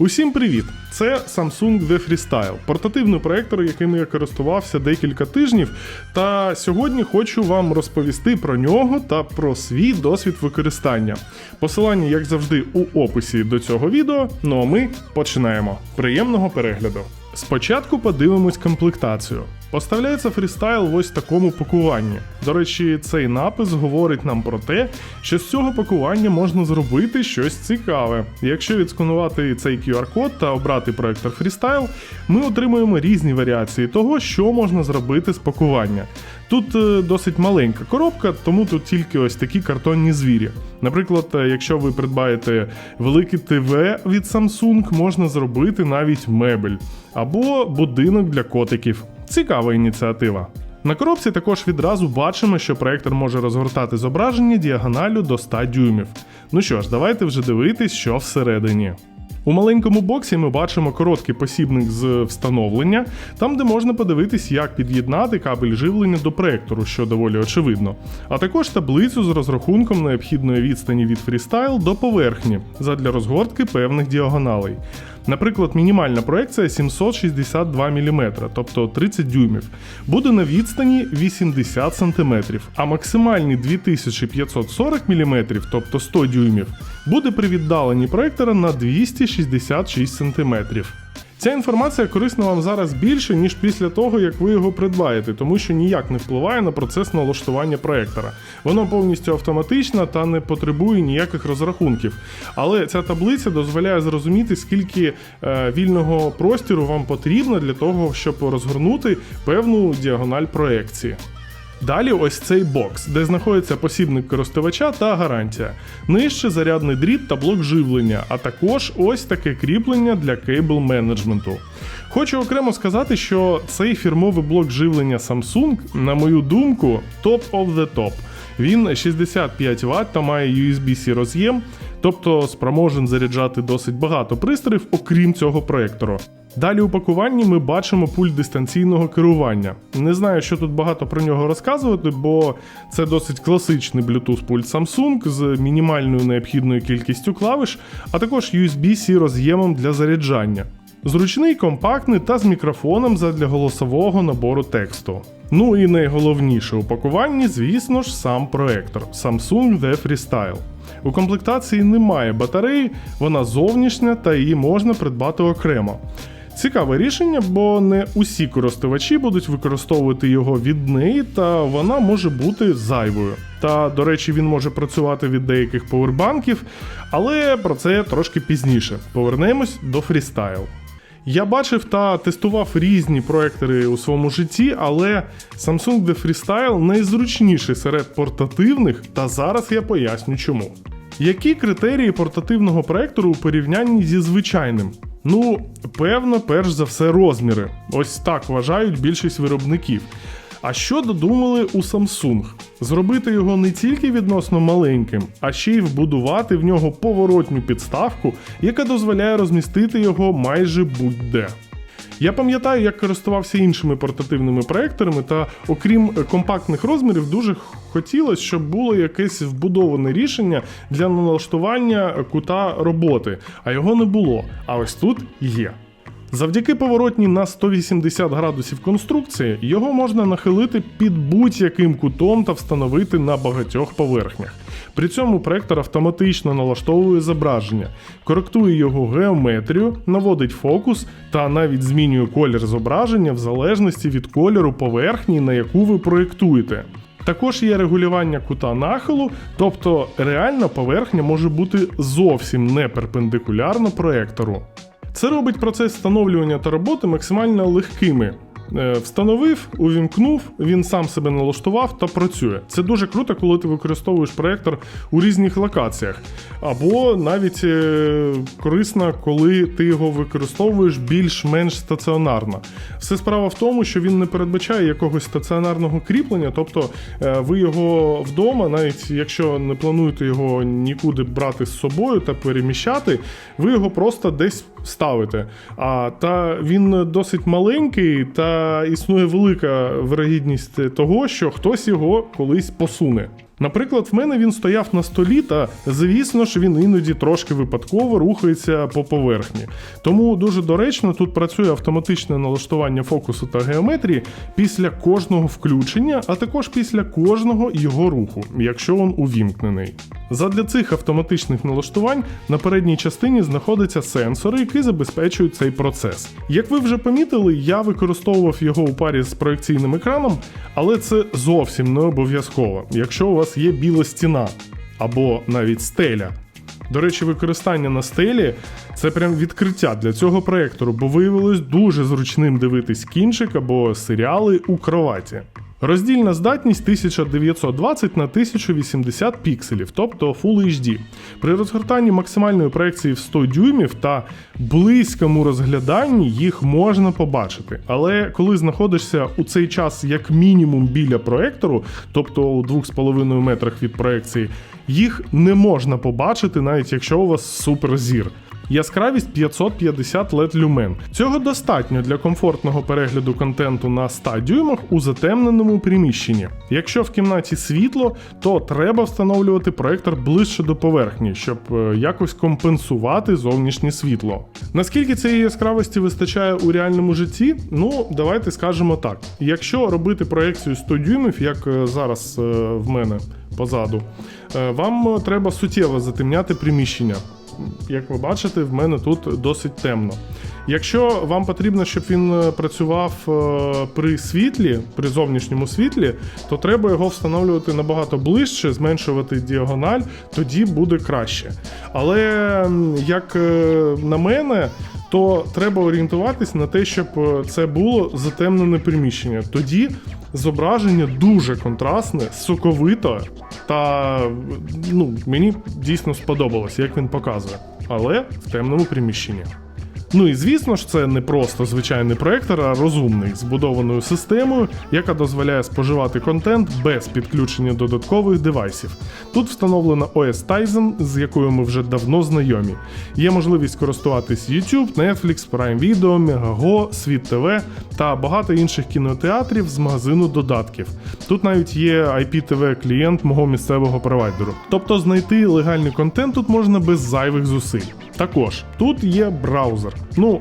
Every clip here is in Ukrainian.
Усім привіт! Це Samsung The Freestyle, портативний проектор, яким я користувався декілька тижнів. Та сьогодні хочу вам розповісти про нього та про свій досвід використання. Посилання, як завжди, у описі до цього відео. Ну а ми починаємо. Приємного перегляду! Спочатку подивимось комплектацію. Поставляється фрістайл в ось такому пакуванні. До речі, цей напис говорить нам про те, що з цього пакування можна зробити щось цікаве. Якщо відсканувати цей QR-код та обрати проектор фрістайл, ми отримуємо різні варіації того, що можна зробити з пакування. Тут е, досить маленька коробка, тому тут тільки ось такі картонні звірі. Наприклад, е, якщо ви придбаєте велике ТВ від Samsung, можна зробити навіть мебель або будинок для котиків. Цікава ініціатива. На коробці також відразу бачимо, що проектор може розгортати зображення діагоналю до 100 дюймів. Ну що ж, давайте вже дивитись, що всередині. У маленькому боксі ми бачимо короткий посібник з встановлення, там де можна подивитись, як під'єднати кабель живлення до проектору, що доволі очевидно, а також таблицю з розрахунком необхідної відстані від фрістайл до поверхні задля розгортки певних діагоналей. Наприклад, мінімальна проекція 762 мм, тобто 30 дюймів, буде на відстані 80 см, а максимальні 2540 мм, тобто 100 дюймів, буде при віддаленні проектора на 266 см. Ця інформація корисна вам зараз більше, ніж після того, як ви його придбаєте, тому що ніяк не впливає на процес налаштування проектора. Воно повністю автоматичне та не потребує ніяких розрахунків. Але ця таблиця дозволяє зрозуміти, скільки е, вільного простіру вам потрібно для того, щоб розгорнути певну діагональ проекції. Далі ось цей бокс, де знаходиться посібник користувача та гарантія. Нижче зарядний дріт та блок живлення, а також ось таке кріплення для кейбл менеджменту. Хочу окремо сказати, що цей фірмовий блок живлення Samsung, на мою думку, top of the top. Він 65 Вт та має USB-C роз'єм, тобто спроможен заряджати досить багато пристроїв, окрім цього проектору. Далі у пакуванні ми бачимо пульт дистанційного керування. Не знаю, що тут багато про нього розказувати, бо це досить класичний Bluetooth пульт Samsung з мінімальною необхідною кількістю клавиш, а також USB-C роз'ємом для заряджання. Зручний, компактний та з мікрофоном задля голосового набору тексту. Ну і найголовніше у пакуванні, звісно ж, сам проектор Samsung The Freestyle. У комплектації немає батареї, вона зовнішня та її можна придбати окремо. Цікаве рішення, бо не усі користувачі будуть використовувати його від неї, та вона може бути зайвою. Та, до речі, він може працювати від деяких повербанків, але про це трошки пізніше. Повернемось до фрістайл. Я бачив та тестував різні проектори у своєму житті, але Samsung The Freestyle найзручніший серед портативних, та зараз я поясню чому. Які критерії портативного проектору у порівнянні зі звичайним? Ну, певно, перш за все, розміри. Ось так вважають більшість виробників. А що додумали у Samsung? Зробити його не тільки відносно маленьким, а ще й вбудувати в нього поворотню підставку, яка дозволяє розмістити його майже будь-де. Я пам'ятаю, як користувався іншими портативними проекторами, та окрім е, компактних розмірів, дуже хотілося, щоб було якесь вбудоване рішення для налаштування кута роботи, а його не було. А ось тут є. Завдяки поворотній на 180 градусів конструкції його можна нахилити під будь-яким кутом та встановити на багатьох поверхнях. При цьому проектор автоматично налаштовує зображення, коректує його геометрію, наводить фокус та навіть змінює колір зображення в залежності від кольору поверхні, на яку ви проєктуєте. Також є регулювання кута нахилу, тобто реальна поверхня може бути зовсім не перпендикулярно проектору. Це робить процес встановлювання та роботи максимально легкими. Е, Встановив, увімкнув, він сам себе налаштував та працює. Це дуже круто, коли ти використовуєш проектор у різних локаціях. Або навіть е, корисно, коли ти його використовуєш більш-менш стаціонарно. Все справа в тому, що він не передбачає якогось стаціонарного кріплення, тобто е, ви його вдома, навіть якщо не плануєте його нікуди брати з собою та переміщати, ви його просто десь ставите. А та він досить маленький, та існує велика вирогідність того, що хтось його колись посуне. Наприклад, в мене він стояв на столі, та звісно ж він іноді трошки випадково рухається по поверхні. Тому дуже доречно тут працює автоматичне налаштування фокусу та геометрії після кожного включення, а також після кожного його руху, якщо він увімкнений. Задля цих автоматичних налаштувань на передній частині знаходяться сенсори, які забезпечують цей процес. Як ви вже помітили, я використовував його у парі з проекційним екраном, але це зовсім не обов'язково, якщо у вас є біла стіна або навіть стеля. До речі, використання на стелі це прям відкриття для цього проектору, бо виявилось дуже зручним дивитись кінчик або серіали у кроваті. Роздільна здатність 1920 на 1080 пікселів, тобто Full HD. При розгортанні максимальної проекції в 100 дюймів та близькому розгляданні їх можна побачити. Але коли знаходишся у цей час як мінімум біля проектору, тобто у 2,5 метрах від проекції, їх не можна побачити, навіть якщо у вас суперзір. Яскравість 550 LED люмен. Цього достатньо для комфортного перегляду контенту на 100 дюймах у затемненому приміщенні. Якщо в кімнаті світло, то треба встановлювати проектор ближче до поверхні, щоб е, якось компенсувати зовнішнє світло. Наскільки цієї яскравості вистачає у реальному житті? Ну, давайте скажемо так: якщо робити проекцію 100 дюймів, як е, зараз е, в мене позаду, вам треба суттєво затемняти приміщення як ви бачите, в мене тут досить темно. Якщо вам потрібно, щоб він е, працював е, при світлі, при зовнішньому світлі, то треба його встановлювати набагато ближче, зменшувати діагональ, тоді буде краще. Але як е, на мене, то треба орієнтуватись на те, щоб це було затемнене приміщення. Тоді зображення дуже контрастне, соковито, та ну, мені дійсно сподобалось, як він показує. Але в темному приміщенні. Ну і звісно ж, це не просто звичайний проектор, а розумний, збудованою системою, яка дозволяє споживати контент без підключення додаткових девайсів. Тут встановлена OS Tizen, з якою ми вже давно знайомі. Є можливість користуватись YouTube, Netflix, Prime Video, Megago, Світ ТВ та багато інших кінотеатрів з магазину додатків. Тут навіть є IPTV клієнт мого місцевого провайдеру. Тобто знайти легальний контент тут можна без зайвих зусиль. Також тут є браузер. Ну,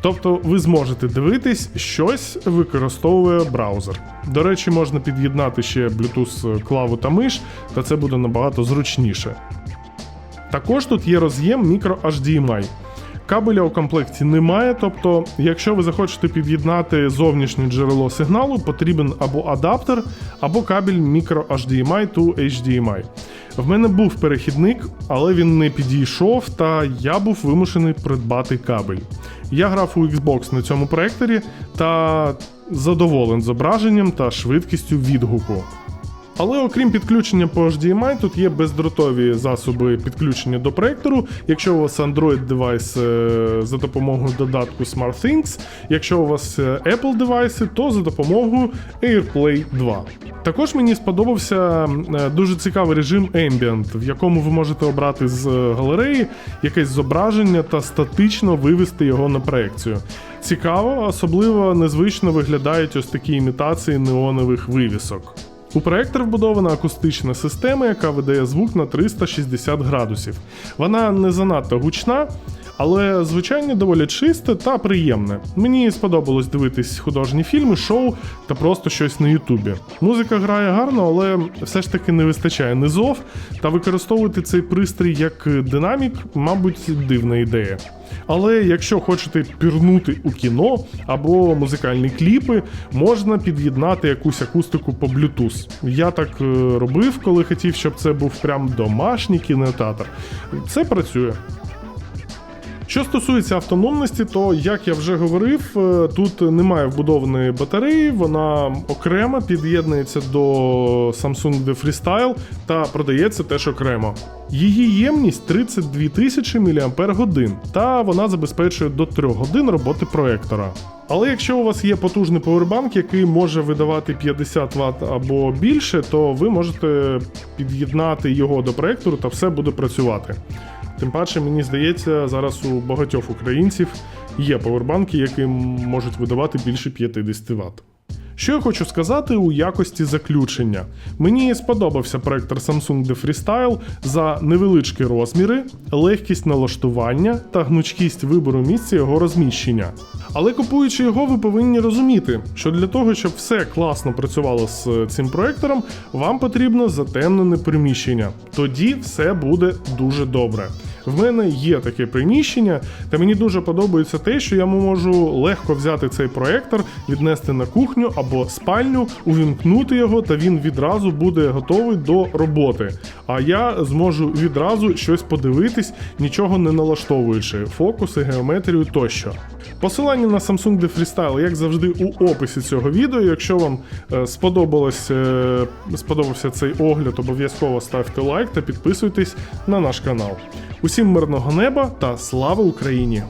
тобто ви зможете дивитись, щось використовує браузер. До речі, можна під'єднати ще Bluetooth клаву та миш, та це буде набагато зручніше. Також тут є роз'єм micro HDMI. Кабеля у комплекті немає, тобто, якщо ви захочете під'єднати зовнішнє джерело сигналу, потрібен або адаптер, або кабель micro HDMI to HDMI. В мене був перехідник, але він не підійшов, та я був вимушений придбати кабель. Я грав у Xbox на цьому проекторі та задоволен зображенням та швидкістю відгуку. Але окрім підключення по HDMI, тут є бездротові засоби підключення до проектору. Якщо у вас Android девайс е, за допомогою додатку SmartThings, якщо у вас е, Apple девайси, то за допомогою AirPlay 2. Також мені сподобався е, дуже цікавий режим Ambient, в якому ви можете обрати з галереї якесь зображення та статично вивести його на проекцію. Цікаво, особливо незвично виглядають ось такі імітації неонових вивісок. У проектор вбудована акустична система, яка видає звук на 360 градусів. Вона не занадто гучна, але звичайно доволі чисте та приємне. Мені сподобалось дивитись художні фільми, шоу та просто щось на Ютубі. Музика грає гарно, але все ж таки не вистачає низов, та використовувати цей пристрій як динамік, мабуть, дивна ідея. Але якщо хочете пірнути у кіно або музикальні кліпи, можна під'єднати якусь акустику по Bluetooth. Я так е, робив, коли хотів, щоб це був прям домашній кінотеатр. Це працює. Що стосується автономності, то як я вже говорив, е, тут немає вбудованої батареї, вона окремо під'єднується до Samsung The Freestyle та продається теж окремо. Її ємність 32 тисячі мАч, та вона забезпечує до 3 годин роботи проектора. Але якщо у вас є потужний повербанк, який може видавати 50 Вт або більше, то ви можете під'єднати його до проектору та все буде працювати. Тим паче, мені здається, зараз у багатьох українців є повербанки, які можуть видавати більше 50 Вт. Що я хочу сказати у якості заключення? Мені сподобався проектор Samsung The Freestyle за невеличкі розміри, легкість налаштування та гнучкість вибору місця його розміщення. Але купуючи його, ви повинні розуміти, що для того, щоб все класно працювало з цим проектором, вам потрібно затемнене приміщення. Тоді все буде дуже добре. В мене є таке приміщення, та мені дуже подобається те, що я можу легко взяти цей проектор, віднести на кухню або спальню, увімкнути його, та він відразу буде готовий до роботи. А я зможу відразу щось подивитись, нічого не налаштовуючи, фокуси, геометрію тощо. Посилання на Samsung The Freestyle, як завжди, у описі цього відео. Якщо вам е, сподобалось, е, сподобався цей огляд, обов'язково ставте лайк та підписуйтесь на наш канал. Усім мирного неба та слава Україні!